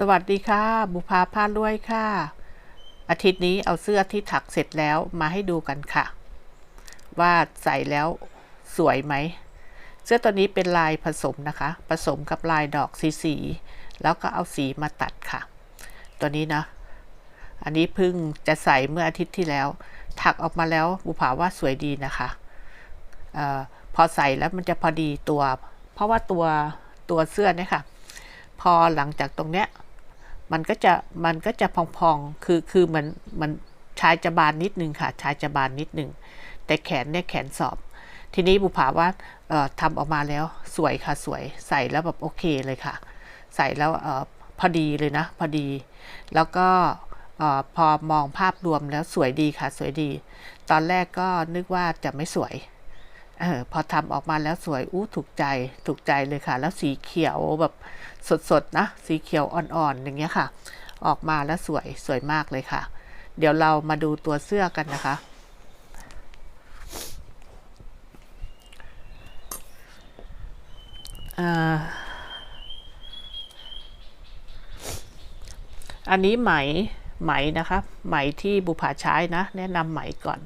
สวัสดีค่ะ บุภาพาด้วยค่ะ อาทิตย์นี้เอาเสื้อที่ถักเสร็จแล้วมาให้ดูกันค่ะ ว่าใส่แล้วสวยไหม เสื้อตัวนี้เป็นลายผสมนะคะ ผสมกับลายดอกสีสีแล้วก็เอาสีมาตัดค่ะ ตัวนี้นะ อันนี้เพิ่งจะใส่เมื่ออาทิตย์ที่แล้ว ถักออกมาแล้วบุภาว่าสวยดีนะคะออพอใส่แล้วมันจะพอดีตัว เพราะว่าตัวตัวเสื้อเนี่ยค่ะ พอหลังจากตรงเนี้ย มันก็จะมันก็จะพองๆ คือคือมันมันชายจะบานนิดนึงค่ะ ชายจะบานนิดนึง แต่แขนเนี่ยแขนสอบ ทีนี้บุภาว่าเอ่อทำออกมาแล้วสวยค่ะสวยใส่แล้วแบบโอเคเลยค่ะ ใส่แล้วเออพอดีเลยนะ พอดี แล้วก็เออพอมองภาพรวมแล้วสวยดีค่ะ สวยดี ตอนแรกก็นึกว่าจะไม่สวย ออพอทำออกมาแล้วสวยอู้ถูกใจถูกใจเลยค่ะ แล้วสีเขียวแบบสดๆนะ สีเขียวอ่อนๆอย่างเงี้ยค่ะ ออกมาแล้วสวยสวยมากเลยค่ะ เดี๋ยวเรามาดูตัวเสื้อกันนะคะ อันนี้ไหมไหมนะคะ ไหมที่บุภาใช้นะ แนะนำไหมก่อน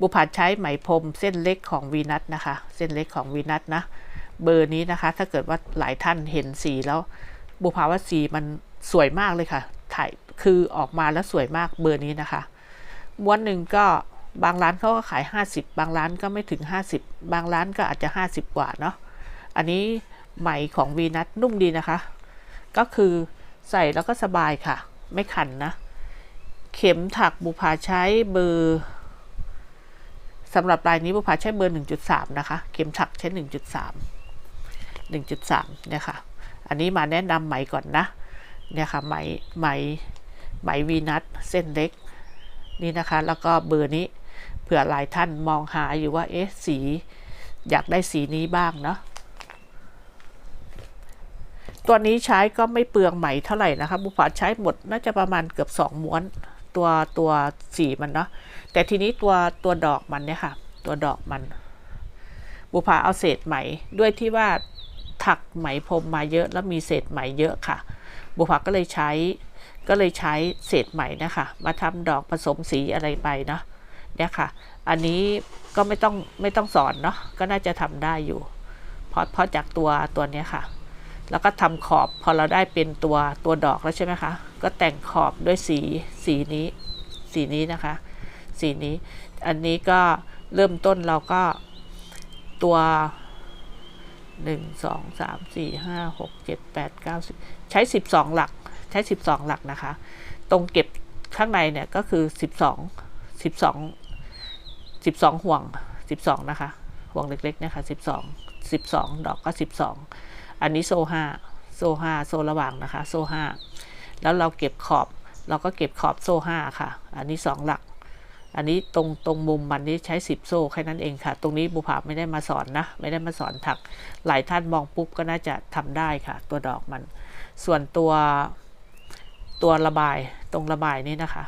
บุภาใช้ไหมพรมเส้นเล็กของวีนัทนะคะ เส้นเล็กของวีนัทนะ เบอร์นี้นะคะ ถ้าเกิดว่าหลายท่านเห็นสีแล้ว บุภาว่าสีมันสวยมากเลยค่ะ ถ่ายคือออกมาแล้วสวยมากเบอร์นี้นะคะ ม้วนหนึ่งก็บางร้านเขาก็ขาย 50 บางร้านก็ไม่ถึง 50 บางร้านก็อาจจะ 50 กว่าเนาะ อันนี้ไหมของวีนัทนุ่มดีนะคะ ก็คือใส่แล้วก็สบายค่ะ ไม่ขันนะ เข็มถักบุภาใช้เบอร์ สำหรับลายนี้บุภาใช้เบอร์ 1.3 นะคะ เข็มถักใช้ 1.3 1.3 เนี่ยค่ะ อันนี้มาแนะนำไหมก่อนนะ เนี่ยค่ะไหมไหมไหมวีนัทเส้นเล็กนี่นะคะ แล้วก็เบอร์นี้เผื่อหลายท่านมองหาอยู่ว่าเอ๊ะสีอยากได้สีนี้บ้างเนาะตัวนี้ใช้ก็ไม่เปลืองไหมเท่าไหร่นะคะบุภาใช้หมดน่าจะประมาณเกือบ 2 ม้วน ตัวตัวสีมันเนาะแต่ทีนี้ตัวตัวดอกมันเนี่ยค่ะ ตัวดอกมัน บุภาเอาเศษไหมด้วยที่ว่าถักไหมพรมมาเยอะแล้วมีเศษไหมเยอะค่ะ บุภาก็เลยใช้ก็เลยใช้เศษไหมนะคะ มาทำดอกผสมสีอะไรไปเนาะเนี่ยค่ะ อันนี้ก็ไม่ต้องไม่ต้องสอนเนาะก็น่าจะทำได้อยู่เพราะเพราะจากตัวตัวเนี้ยค่ะ แล้วก็ทำขอบพอเราได้เป็นตัวตัวดอกแล้วใช่ไหมคะ ก็แต่งขอบด้วยสีสีนี้ สีนี้นะคะ สีนี้ อันนี้ก็เริ่มต้นเราก็ตัวหนึ่งสองสามสี่ห้าหกเจ็ดแปดเก้าสิบใช้สิบสองหลัก ใช้สิบสองหลักนะคะ ตรงเก็บข้างในเนี่ยก็คือสิบสองสิบสองสิบสองห่วงสิบสองนะคะ ห่วงเล็กๆนะคะสิบสองสิบสองดอกก็สิบสอง อันนี้โซ่ห้าโซ่ห้าโซ่ระหว่างนะคะ โซ่ห้าแล้วเราเก็บขอบ เราก็เก็บขอบโซ่ห้าค่ะ อันนี้สองหลัก อันนี้ตรงตรงมุมมันนี้ใช้สิบโซ่แค่นั้นเองค่ะ ตรงนี้บุภาไม่ได้มาสอนนะ ไม่ได้มาสอนถัก หลายท่านมองปุ๊บก็น่าจะทำได้ค่ะ ตัวดอกมัน ส่วนตัวตัวระบายตรงระบายนี่นะคะ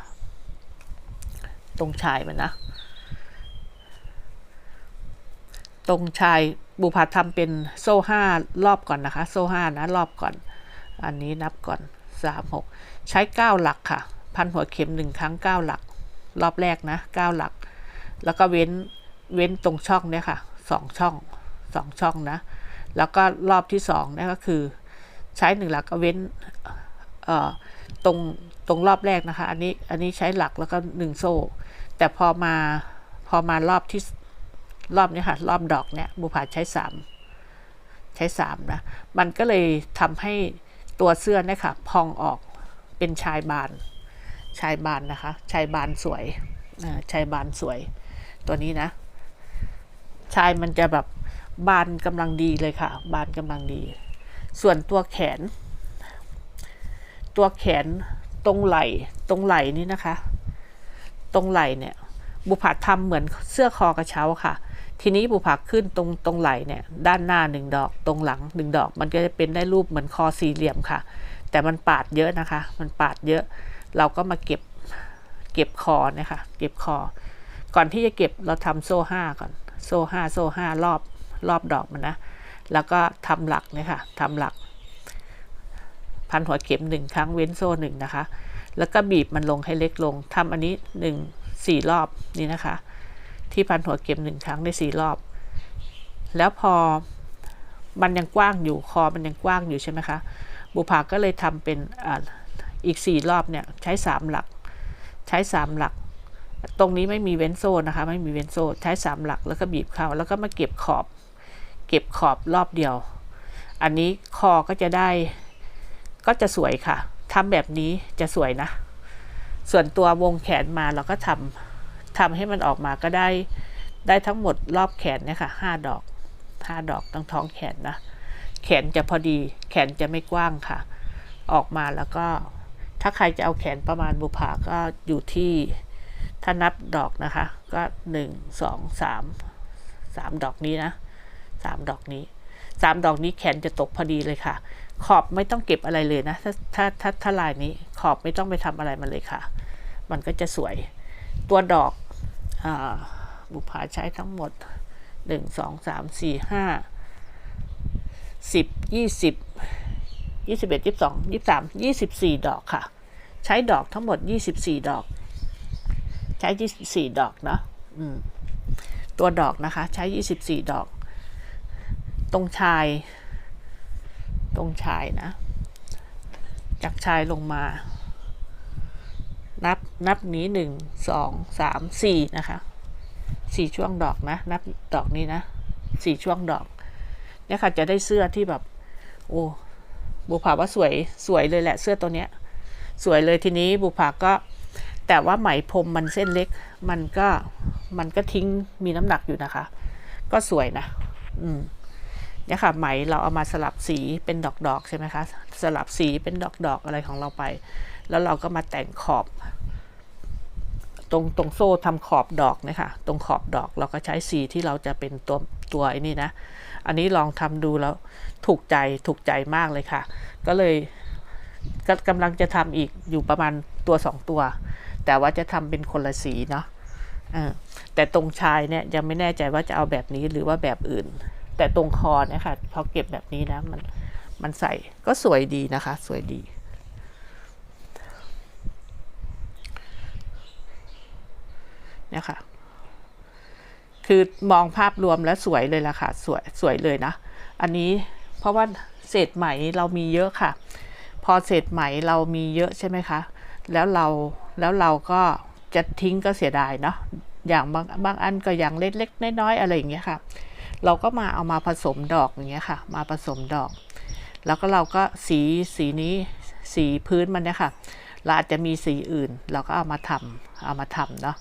ตรงชายมันนะ ตรงชายบุภาทำเป็นโซ่ห้ารอบก่อนนะคะ โซ่ห้านะรอบก่อน อันนี้นับก่อนสามหกใช้เก้าหลักค่ะ พันหัวเข็มหนึ่งครั้งเก้าหลัก รอบแรกนะเก้าหลัก แล้วก็เว้นเว้นตรงช่องเนี่ยค่ะสองช่องสองช่องนะ แล้วก็รอบที่สองเนี่ยก็คือ ใช้หนึ่งหลักก็เว้นตรงตรงรอบแรกนะคะ อันนี้อันนี้ใช้หลักแล้วก็หนึ่งโซ่ แต่พอมาพอมารอบที่ รอบนี้ค่ะ รอบดอกเนี่ยบุภาใช้สามใช้สามนะ มันก็เลยทำให้ตัวเสื้อเนี่ยค่ะ พองออกเป็นชายบาน ชายบานนะคะ ชายบานสวยชายบานสวย ตัวนี้นะ ชายมันจะแบบบานกำลังดีเลยค่ะ บานกำลังดี ส่วนตัวแขน ตัวแขนตรงไหล่ตรงไหล่นี่นะคะ ตรงไหล่เนี่ย บุภาทำเหมือนเสื้อคอกระเช้าค่ะ ทีนี้บุภาขึ้นตรงตรงไหล่เนี่ยด้านหน้าหนึ่งดอก ตรงหลังหนึ่งดอก มันก็จะเป็นได้รูปเหมือนคอสี่เหลี่ยมค่ะ แต่มันปาดเยอะนะคะ มันปาดเยอะ เราก็มาเก็บเก็บคอเนี่ยค่ะเก็บคอ ก่อนที่จะเก็บเราทำโซ่ห้าก่อน โซ่ห้าโซ่ห้ารอบรอบดอกมันนะ แล้วก็ทำหลักเนี่ยค่ะทำหลัก พันหัวเข็มหนึ่งครั้งเว้นโซ่หนึ่งนะคะ แล้วก็บีบมันลงให้เล็กลงทำอันนี้หนึ่งสี่รอบนี่นะคะ ที่พันหัวเข็มหนึ่งครั้งได้สี่รอบ แล้วพอมันยังกว้างอยู่คอมันยังกว้างอยู่ใช่ไหมคะ บุภาก็เลยทำเป็นอ,อีกสี่รอบเนี่ยใช้สามหลัก ใช้สามหลัก ตรงนี้ไม่มีเว้นโซ่นะคะ ไม่มีเว้นโซ่ใช้สามหลักแล้วก็บีบเข้าแล้วก็มาเก็บขอบ เก็บขอบรอบเดียว อันนี้คอก็จะได้ก็จะสวยค่ะทำแบบนี้จะสวยนะ ส่วนตัววงแขนมาเราก็ทำ ทำให้มันออกมาก็ได้ได้ทั้งหมดรอบแขนเนี่ยค่ะห้าดอกห้าดอกตั้งท้องแขนนะ แขนจะพอดี แขนจะไม่กว้างค่ะ ออกมาแล้วก็ถ้าใครจะเอาแขนประมาณบุภาก็อยู่ที่ถ้านับดอกนะคะ ก็หนึ่งสองสามสามดอกนี้นะสามดอกนี้สามดอกนี้แขนจะตกพอดีเลยค่ะ ขอบไม่ต้องเก็บอะไรเลยนะ ถ้าถ้าถ้าถ้าลายนี้ขอบไม่ต้องไปทำอะไรมันเลยค่ะ มันก็จะสวย ตัวดอก บุภาใช้ทั้งหมดหนึ่งสองสามสี่ห้าสิบยี่สิบยี่สิบเอ็ดยี่สิบสองยี่สามยี่สิบสี่ดอกค่ะ ใช้ดอกทั้งหมดยี่สิบสี่ดอก ใช้ยี่สิบสี่ดอกเนาะตัวดอกนะคะ ใช้ยี่สิบสี่ดอก ตรงชาย ตรงชายนะ จากชายลงมา นับนับนี้หนึ่งสองสามสี่นะคะสี่ช่วงดอกนะ นับดอกนี้นะสี่ช่วงดอก เนี่ยค่ะจะได้เสื้อที่แบบ โอ้บุภาว่าสวยสวยเลยแหละเสื้อตัวเนี้ย สวยเลยทีนี้บุภาก็แต่ว่าไหมพรมมันเส้นเล็ก มันก็มันก็ทิ้งมีน้ำหนักอยู่นะคะ ก็สวยนะ อืมเนี่ยค่ะไหมเราเอามาสลับสีเป็นดอกๆใช่ไหมคะ สลับสีเป็นดอกๆอะไรของเราไป แล้วเราก็มาแต่งขอบ ตรงตรงโซ่ทำขอบดอกนี่ยค่ะตรงขอบดอกเราก็ใช้สีที่เราจะเป็นตัวตัวไอ้นี่นะ อันนี้ลองทำดูแล้วถูกใจถูกใจมากเลยค่ะ ก็เลยก็กำลังจะทำอีกอยู่ประมาณตัวสองตัว แต่ว่าจะทำเป็นคนละสีเนาะแต่ตรงชายเนี่ยยังไม่แน่ใจว่าจะเอาแบบนี้หรือว่าแบบอื่น แต่ตรงคอเนี่ยค่ะพอเก็บแบบนี้นะมันมันใส่ก็สวยดีนะคะ สวยดี นี่ยค่ะคือมองภาพรวมแล้วสวยเลยล่ะค่ะ สวยสวยเลยนะ อันนี้เพราะว่าเศษไหมเรามีเยอะค่ะ พอเศษไหมเรามีเยอะใช่ไหมคะ แล้วเราแล้วเราก็จะทิ้งก็เสียดายเนาะอย่างบางบางอันก็อย่างเล็กๆน้อยๆอะไรอย่างเงี้ยค่ะ เราก็มาเอามาผสมดอกอย่างเงี้ยค่ะ มาผสมดอก แล้วก็เราก็สีสีนี้สีพื้นมันเนี่ยค่ะ เราอาจจะมีสีอื่น เราก็เอามาทำเอามาทำเนาะ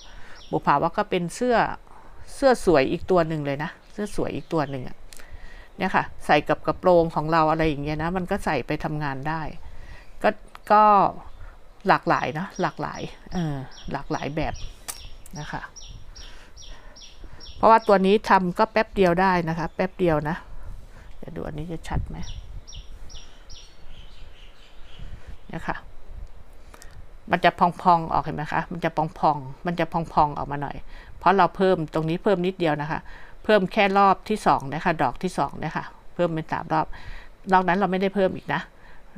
บุภาว่าก็เป็นเสื้อเสื้อสวยอีกตัวหนึ่งเลยนะ เสื้อสวยอีกตัวหนึ่งอะเนี่ยค่ะ ใส่กับกระโปรงของเราอะไรอย่างเงี้ยนะ มันก็ใส่ไปทำงานได้ ก็ก็หลากหลายนะ หลากหลายเออหลากหลายแบบนะคะ เพราะว่าตัวนี้ทำก็แป๊บเดียวได้นะคะ แป๊บเดียวนะ เดี๋ยวดูอันนี้จะชัดไหมเนี่ยค่ะ มันจะพองๆออกเห็นไหมคะ มันจะพองๆ มันจะพองๆออกมาหน่อย เพราะเราเพิ่มตรงนี้เพิ่มนิดเดียวนะคะ เพิ่มแค่รอบที่สองนะคะ ดอกที่สองนะคะ เพิ่มเป็นสามรอบ นอกนั้นเราไม่ได้เพิ่มอีกนะ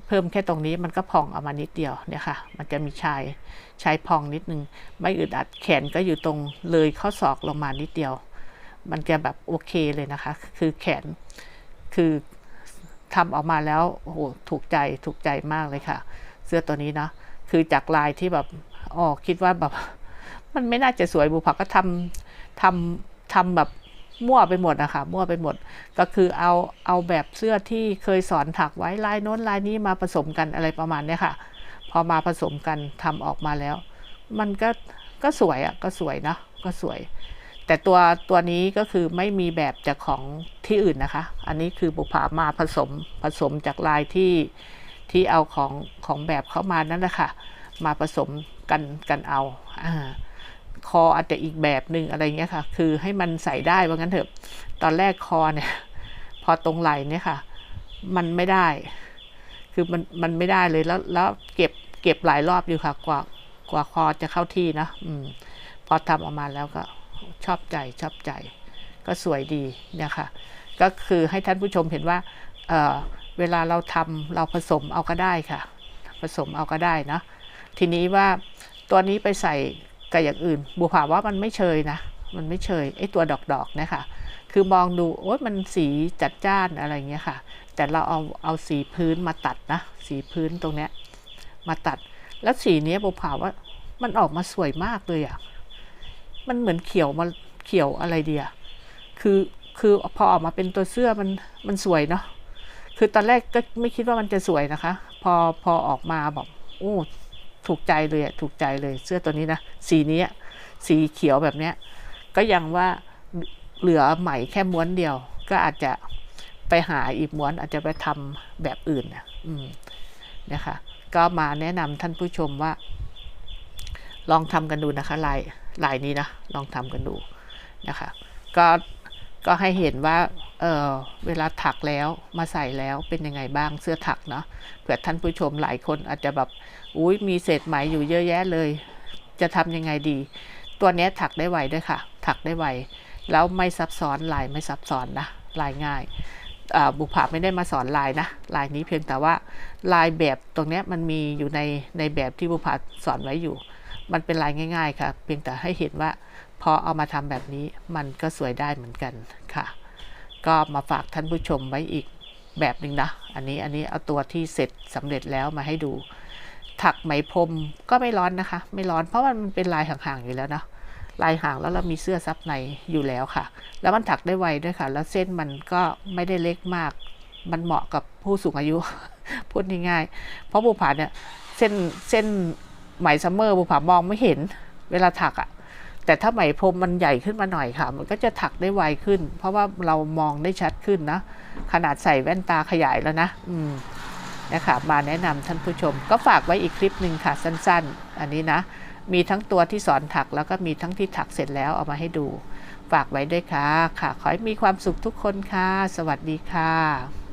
เพิ่มแค่ตรงนี้มันก็พองออกมานิดเดียวเนี่ยค่ะ มันจะมีชายชายพองนิดนึง ไม่อึดอัดแขนก็อยู่ตรงเลยข้อศอกลงมานิดเดียว มันจะแบบโอเคเลยนะคะ คือแขน คือทำออกมาแล้ว โอ้โห ถูกใจ ถูกใจมากเลยค่ะ เสื้อตัวนี้เนาะ คือจากลายที่แบบอ๋อคิดว่าแบบ มันไม่น่าจะสวยบุผักก็ทำทำทำแบบมั่วไปหมดนะคะมั่วไปหมด ก็คือเอาเอาแบบเสื้อที่เคยสอนถักไว้ลายโน้นลายนี้มาผสมกันอะไรประมาณเนี้ยค่ะ พอมาผสมกันทำออกมาแล้ว มันก็ก็สวยอะก็สวยเนอะก็สวย แต่ตัวตัวนี้ก็คือไม่มีแบบจากของที่อื่นนะคะ อันนี้คือบุภามาผสมผสมจากลายที่ ที่เอาของของแบบเข้ามานั่นแหละค่ะ มาผสมกันกันเอาอาคออาจจะอีกแบบหนึ่งอะไรเงี้ยค่ะ คือให้มันใส่ได้ว่างั้นเถอะ ตอนแรกคอเนี่ย พอตรงไหล่เนี่ยค่ะ มันไม่ได้ คือมันมันไม่ได้เลยแล้วแล้วเก็บเก็บหลายรอบอยู่ค่ะ กว่ากว่าคอจะเข้าที่นะอืม พอทำออกมาแล้วก็ชอบใจชอบใจ ก็สวยดีเนี่ยค่ะ ก็คือให้ท่านผู้ชมเห็นว่า เอ่อ เวลาเราทำเราผสมเอาก็ได้ค่ะ ผสมเอาก็ได้นะทีนี้ว่าตัวนี้ไปใส่กับอย่างอื่นบัวผาว่ามันไม่เชยนะ มันไม่เชยไอตัวดอกๆเนะคะคือมองดูโอ๊ยมันสีจัดจ้านอะไรเงี้ยค่ะ แต่เราเอาเอาสีพื้นมาตัดนะ สีพื้นตรงเนี้ยมาตัด แล้วสีเนี้ยบัวผาว่ามันออกมาสวยมากเลยอะ่ะมันเหมือนเขียวมาเขียวอะไรเดียคือคือพอออกมาเป็นตัวเสื้อมันมันสวยเนาะ คือตอนแรกก็ไม่คิดว่ามันจะสวยนะคะ พอพอออกมาบอกโอ้ถูกใจเลยอะถูกใจเลยเสื้อตัวนี้นะ สีนี้สีเขียวแบบเนี้ย ก็ยังว่าเหลือไหมแค่ม้วนเดียว ก็อาจจะไปหาอีกม้วนอาจจะไปทำแบบอื่นนะอืมนะคะก็มาแนะนำท่านผู้ชมว่า ลองทำกันดูนะคะลายลายนี้นะ ลองทำกันดูนะคะ ก็ ก็ให้เห็นว่าเออเวลาถักแล้วมาใส่แล้วเป็นยังไงบ้างเสื้อถักเนาะเผื่อท่านผู้ชมหลายคนอาจจะแบบอุ้ยมีเศษไหมอยู่เยอะแยะเลย จะทำยังไงดี ตัวนี้ถักได้ไวด้วยค่ะ ถักได้ไวแล้วไม่ซับซ้อนลายไม่ซับซ้อนนะลายง่ายบุพผาไม่ได้มาสอนลายนะลายนี้เพียงแต่ว่าลายแบบตรงนี้มันมีอยู่ในในแบบที่บุพผาสอนไว้อยู่ มันเป็นลายง่าย ๆ ค่ะ เพียงแต่ให้เห็นว่า พอเอามาทำแบบนี้มันก็สวยได้เหมือนกันค่ะ ก็มาฝากท่านผู้ชมไว้อีกแบบหนึ่งนะ อันนี้อันนี้เอาตัวที่เสร็จสำเร็จแล้วมาให้ดู ถักไหมพรมก็ไม่ร้อนนะคะ ไม่ร้อนเพราะมันเป็นลายห่างๆอยู่แล้วนะลายห่างแล้วเรามีเสื้อซับในอยู่แล้วค่ะ แล้วมันถักได้ไวด้วยค่ะ แล้วเส้นมันก็ไม่ได้เล็กมาก มันเหมาะกับผู้สูงอายุ พูดง่ายๆ เพราะบุผาเนี่ยเส้นเส้นไหมซัมเมอร์บุผามองไม่เห็นเวลาถักอะ่ะ แต่ถ้าไหมพรมมันใหญ่ขึ้นมาหน่อยค่ะ มันก็จะถักได้ไวขึ้น เพราะว่าเรามองได้ชัดขึ้นนะ ขนาดใส่แว่นตาขยายแล้วนะ อืมนะคะมาแนะนำท่านผู้ชม ก็ฝากไว้อีกคลิปหนึ่งค่ะสั้น ๆ อันนี้นะ มีทั้งตัวที่สอนถักแล้วก็มีทั้งที่ถักเสร็จแล้วเอามาให้ดู ฝากไว้ด้วยค่ะ ค่ะ ขอให้มีความสุขทุกคนค่ะ สวัสดีค่ะ